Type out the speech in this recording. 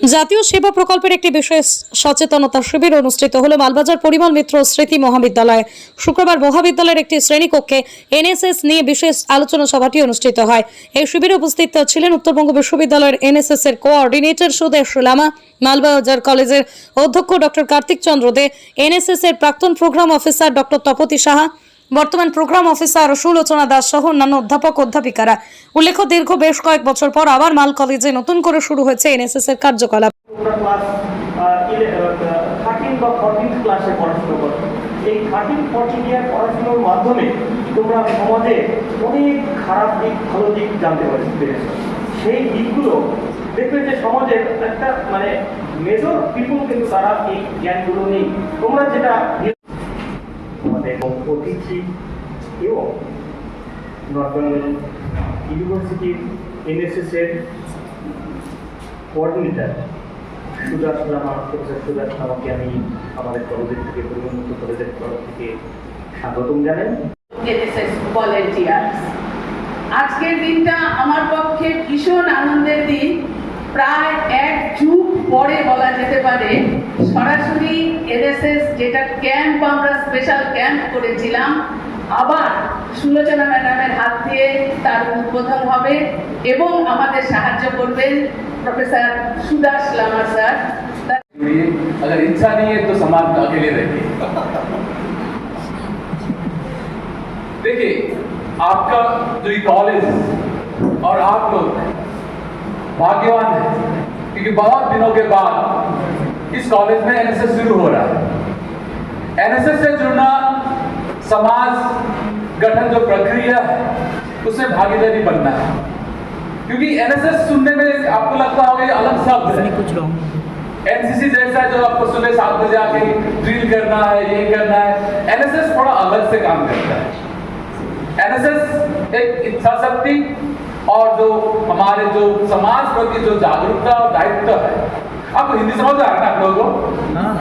জাতীয় সেবা প্রকল্পের একটি বিশেষ সচেতনতা শিবির অনুষ্ঠিত হলো। মালবাজার পরিমল মিত্র স্মৃতি মহাবিদ্যালয়ে শুক্রবার মহাবিদ্যালয়ের একটি শ্রেণীকক্ষে এনএসএস নিয়ে বিশেষ আলোচনা সভাটি অনুষ্ঠিত হয়। এই শিবিরে উপস্থিত ছিলেন উত্তরবঙ্গ বিশ্ববিদ্যালয়ের এনএসএস এর কোঅর্ডিনেটর সুদেশ লামা, মালবাজার কলেজের অধ্যক্ষ ডক্টর কার্তিক চন্দ্র দে, এনএসএস এর প্রাক্তন programme officer doctor Tapati Saha বর্তমান প্রোগ্রাম অফিসার সুলোচনা দাস সহ অন্যান্য অধ্যাপক অধ্যাপিকারা। উল্লেখ্য, দীর্ঘ বেশ কয়েক বছর পর আবার মাল কলেজে নতুন করে শুরু হয়েছে এনএসএস এর কার্যকলাপ। সেই দিকগুলো দেখবে যে সমাজের একটা মানে মেজর পিপুল কিন্তু তারা এই জ্ঞানগুলো নেই। তোমরা যেটা অতিথি এবং বেঙ্গল ইউনিভার্সিটির এনএসএস এর কোঅর্ডিনেটর সুদাস লামা প্রফেসর সুদাস লামাকে আমি আমাদের কলেজের থেকে পরিবর্তিত কলেজের তরফ থেকে স্বাগতম জানাই। আজকের দিনটা আমার পক্ষে ভীষণ আনন্দের দিন। প্রায় এক যুগ পরে বলা যেতে পারে, সরাসরি এনএসএস যেটা ক্যাম্প আমরা স্পেশাল ক্যাম্প করেছিলাম আবার সুলোচনা ম্যাডামের হাত দিয়ে তার উদ্বোধন হবে এবং আমাদের সাহায্য করবেন প্রফেসর সুদাস লামা স্যার जुड़िए अगर इच्छा नहीं है तो समाज में अकेले रहिए देखिए आपका जो ये कॉलेज और आप लोग भाग्यवान है क्योंकि बहुत दिनों के बाद इस कॉलेज में एनएसएस शुरू हो रहा है। एनएसएस से जुड़ना समाज गठन जो प्रक्रिया है उससे भागीदारी बनना है। क्योंकि एनएसएस सुनने में आपको लगता होगा ये अलग शब्द है। कुछ लोग। एनसीसी जैसा जो आपको सुबह सात बजे आके ड्रिल करना है ये करना है। एनएसएस थोड़ा अलग से काम करता है। एनएसएस एक इच्छा शक्ति और जो हमारे जो समाज प्रति जो जागरूकता और दायित्व है आपण हिंदी समाज टाकलो होतो.